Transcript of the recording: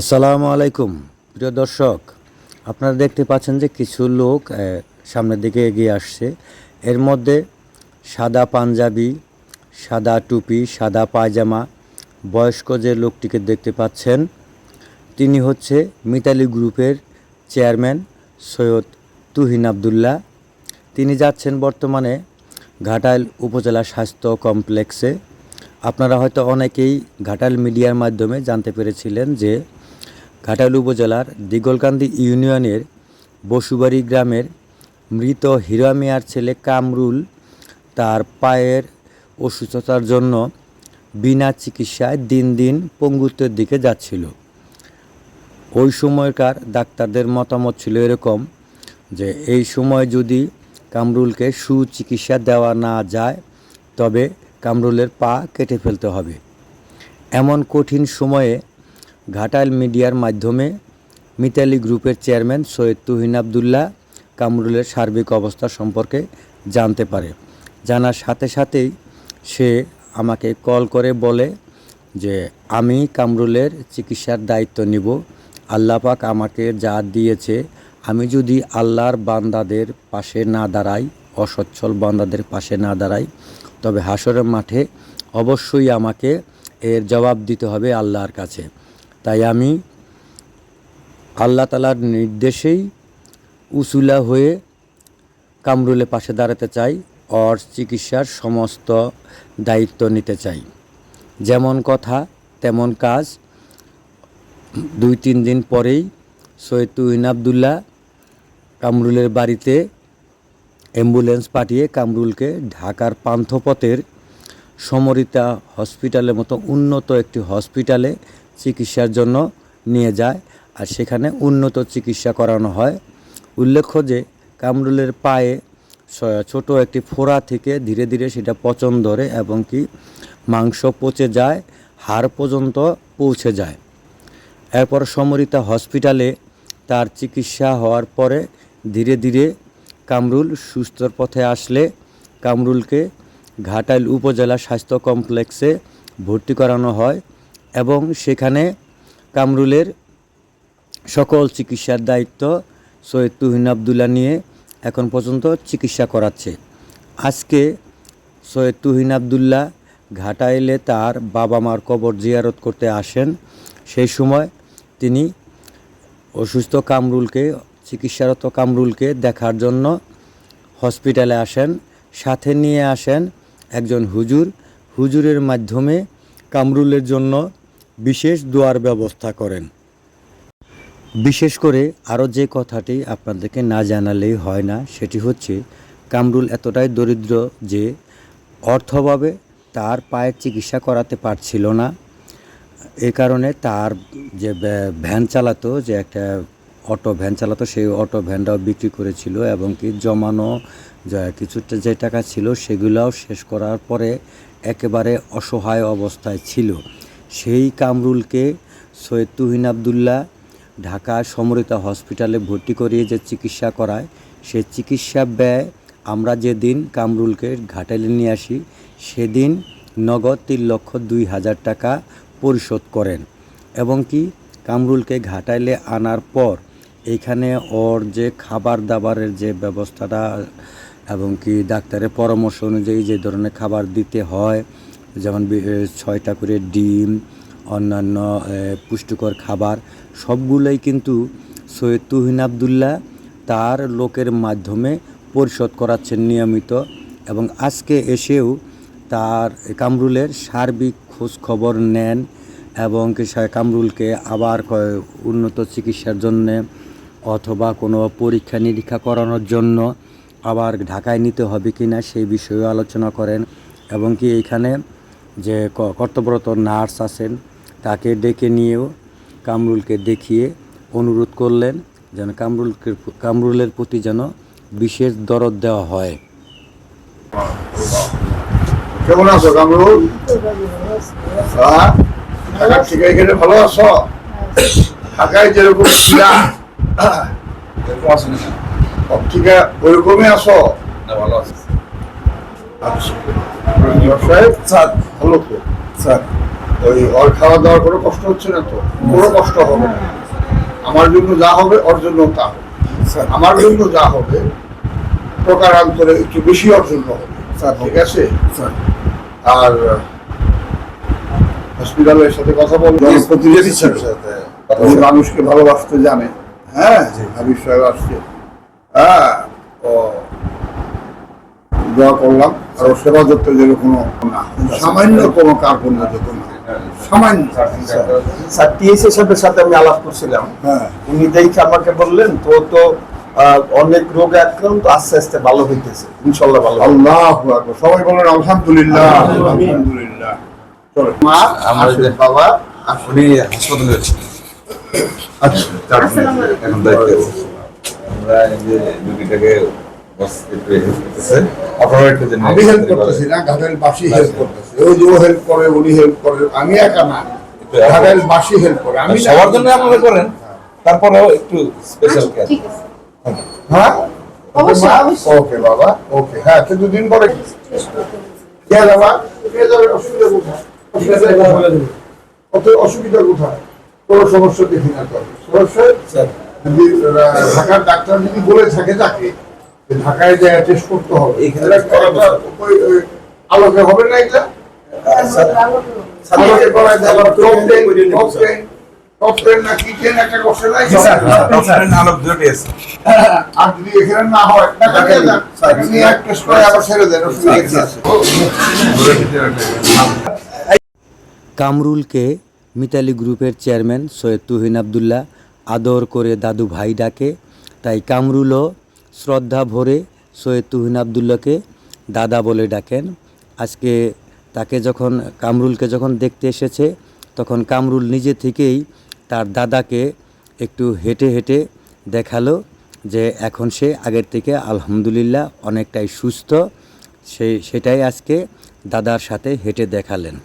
আসসালামু আলাইকুম, প্রিয় দর্শক। আপনারা দেখতে পাচ্ছেন যে কিছু লোক সামনের দিকে এগিয়ে আসছে। এর মধ্যে সাদা পাঞ্জাবি, সাদা টুপি, সাদা পায়জামা, বয়স্ক যে লোকটিকে দেখতে পাচ্ছেন, তিনি হচ্ছে মিতালি গ্রুপের চেয়ারম্যান সৈয়দ তুহিন আবদুল্লাহ। তিনি যাচ্ছেন বর্তমানে ঘাটাইল উপজেলা স্বাস্থ্য কমপ্লেক্সে। আপনারা হয়তো অনেকেই ঘাটাইল মিডিয়ার মাধ্যমে জানতে পেরেছিলেন যে ঘাটাইল উপজেলার দিগলকান্দি ইউনিয়নের বসুবাড়ি গ্রামের মৃত হিরা মিয়ার ছেলে কামরুল তার পায়ের অসুস্থতার জন্য বিনা চিকিৎসায় দিন দিন পঙ্গুত্বের দিকে যাচ্ছিল। ওই সময়কার ডাক্তারদের মতামত ছিল এরকম যে, এই সময় যদি কামরুলকে সুচিকিৎসা দেওয়া না যায়, তবে কামরুলের পা কেটে ফেলতে হবে। এমন কঠিন সময়ে ঘাটাইল মিডিয়ার মাধ্যমে মিতালি গ্রুপের চেয়ারম্যান সৈয়দ তুহিন আবদুল্লাহ কামরুলের সার্বিক অবস্থা সম্পর্কে জানতে পারে। জানার সাথে সাথেই সে আমাকে কল করে বলে যে, আমি কামরুলের চিকিৎসার দায়িত্ব নিব। আল্লাহ পাক আমাকে যা দিয়েছে, আমি যদি আল্লাহর বান্দাদের পাশে না দাঁড়াই, অসচ্ছল বান্দাদের পাশে না দাঁড়াই, তবে হাসরের মাঠে অবশ্যই আমাকে এর জবাব দিতে হবে আল্লাহর কাছে। তাই আমি আল্লাহ তালার নির্দেশেই উসুলা হয়ে কামরুলের পাশে দাঁড়াতে চাই ওর চিকিৎসার সমস্ত দায়িত্ব নিতে চাই। যেমন কথা, তেমন কাজ। দুই তিন দিন পরেই সৈয়দ তুহিন আবদুল্লাহ কামরুলের বাড়িতে অ্যাম্বুলেন্স পাঠিয়ে কামরুলকে ঢাকার পান্থপথের সমরিতা হসপিটালের মতো উন্নত একটি হসপিটালে চিকিৎসার জন্য নিয়ে যায় আর সেখানে উন্নত চিকিৎসা করানো হয়। উল্লেখ্য যে কামরুলের পায়ে ছোট একটি ফোড়া থেকে ধীরে ধীরে সেটা পচন ধরে এবং কি মাংস পচে যায়, হাড় পর্যন্ত পৌঁছে যায়। এরপর সমরিতা হসপিটালে তার চিকিৎসা হওয়ার পরে ধীরে ধীরে কামরুল সুস্থর পথে আসলে। কামরুলকে ঘাটাইল উপজেলা স্বাস্থ্য কমপ্লেক্সে ভর্তি করানো হয়। এবং সেখানে কামরুলের সকল চিকিৎসার দায়িত্ব সৈয়দ তুহিন আবদুল্লাহ নিয়ে এখন পর্যন্ত চিকিৎসা করাচ্ছে। আজকে সৈয়দ তুহিন আবদুল্লাহ ঘাটাইলে তার বাবা মার কবর জিয়ারত করতে আসেন। সেই সময় তিনি অসুস্থ কামরুলকে, চিকিৎসারত কামরুলকে দেখার জন্য হসপিটালে আসেন। সাথে নিয়ে আসেন একজন হুজুর। হুজুরের মাধ্যমে কামরুলের জন্য বিশেষ দোয়ার ব্যবস্থা করেন। বিশেষ করে আরও যে কথাটি আপনাদেরকে না জানালেই হয় না, সেটি হচ্ছে, কামরুল এতটাই দরিদ্র যে অর্থভাবে তার পায়ের চিকিৎসা করাতে পারছিল না। এ কারণে তার যে ভ্যান চালাতো, যে একটা অটো ভ্যান চালাতো, সেই অটো ভ্যানটাও বিক্রি করেছিল এবং কি জমানো কিছুটা যে টাকা ছিল, সেগুলোও শেষ করার পরে একেবারে অসহায় অবস্থায় ছিল। সেই কামরুলকে সৈয়দ তুহিন আবদুল্লাহ ঢাকা সমরিতা হসপিটালে ভর্তি করিয়ে যে চিকিৎসা করায়, সে চিকিৎসা ব্যয় আমরা যেদিন কামরুলকে ঘাটালে নিয়ে আসি, সেদিন নগদ তিন লক্ষ দুই হাজার টাকা পরিশোধ করেন। এবং কি কামরুলকে ঘাটাইলে আনার পর এইখানে ওর যে খাবার দাবারের যে ব্যবস্থাটা এবং কি ডাক্তারের পরামর্শ অনুযায়ী যে ধরনের খাবার দিতে হয় যেমন ছয়টা করে ডিম, অন্যান্য পুষ্টিকর খাবার, সবগুলোই কিন্তু সৈয়দ তুহিন আবদুল্লাহ তার লোকের মাধ্যমে পরিশোধ করাচ্ছেন নিয়মিত এবং আজকে এসেও তার কামরুলের সার্বিক খোঁজ খবর নেন এবং কামরুলকে আবার উন্নত চিকিৎসার জন্যে অথবা কোনো পরীক্ষা নিরীক্ষা করানোর জন্য আবার ঢাকায় নিতে হবে কি না সেই বিষয়েও আলোচনা করেন এবং কি এইখানে যে কর্তব্যরত নার্স আছেন তাকে ডেকে নিয়েও কামরুলকে দেখিয়ে অনুরোধ করলেন যেন কামরুলকে কামরুলের প্রতি যেন বিশেষ দরদ দেওয়া হয়। কেমন আছো কামরুল? হ্যাঁ? এখানে ভালো আছো? ঢাকায় যেরকম ছিলা ওইরকমই আছো? ভালো আছে। আচ্ছা। স্যার ওই ওর খাওয়া দাওয়ার কোনো কষ্ট হচ্ছে না তো? কোনো কষ্ট হবে না। আমার জন্য যা হবে ওর জন্য তা স্যার। আমার জন্য যা হবে প্রকারান্তরে একটু বেশি ওর জন্য হবে। স্যার। ঠিক আছে? স্যার। আর হসপিটালের সাথে কথা বল। প্রতিনিধি ছিল। ও মানুষকে ভালোবাসতে জানে। হ্যাঁ হাবিব সাহেব আসছে। হ্যাঁ দোয়া করলাম আর সেবা যত্ন যেন কোনো না। সামান্য কোনো কার্পণ্য যেত না। সামান্য। স্যার টিএসএ সাহেবের সাথে আমি আলাপ করছিলাম। হ্যাঁ। উনি দেখে আমাকে বললেন তো তো অনেক রোগে আক্রান্ত আস্তে আস্তে ভালো হইতেছে। ইনশাল্লাহ ভালো আল্লাহ সবাই বলেন আলহামদুলিল্লাহ। আলহামদুলিল্লাহ। মা আমরা বাবা। উনি হাসপাতালে আচ্ছা। এখন দায়িত্বে। আমরা এই যে রুগীটাকে আপনারা একটু আমি হেল্প করতেছি না বাসি হেল্প করতেছে। ওই যে হেল্প করে উনি হেল্প করে আমি একা না। বাসি হেল্প করে আমি সবার জন্য আপনারা করেন তারপরেও একটু স্পেশাল কেয়ার হ্যাঁ। ওকে বাবা ওকে। হ্যাঁ কিন্তু দিন পরে কে? বাবা কে যাবে অসুবিধা কোথায়? কত অসুবিধা কোথায়? কোনো সমস্যা দেখি না তো। সমস্যা যদি ঢাকার ডাক্তার যদি বলে থাকে তাকে ঢাকায় যায় টেস্ট করতে হবে এখানে এটা আলোকে হবে না হয় আছে। কামরুলকে মিতালি গ্রুপের চেয়ারম্যান সৈয়দ তুহিন আবদুল্লাহ আদর করে দাদু ভাই ডাকে তাই কামরুলও শ্রদ্ধা ভরে সৈয়দ তুহিন আবদুল্লাহকে দাদা বলে ডাকেন। আজকে তাকে যখন, কামরুলকে যখন দেখতে এসেছে, তখন কামরুল নিজে থেকেই তার দাদাকে একটু হেঁটে হেঁটে দেখাল যে এখন সে আগের থেকে আলহামদুলিল্লাহ অনেকটাই সুস্থ। সেই সেটাই আজকে দাদার সাথে হেঁটে দেখালেন।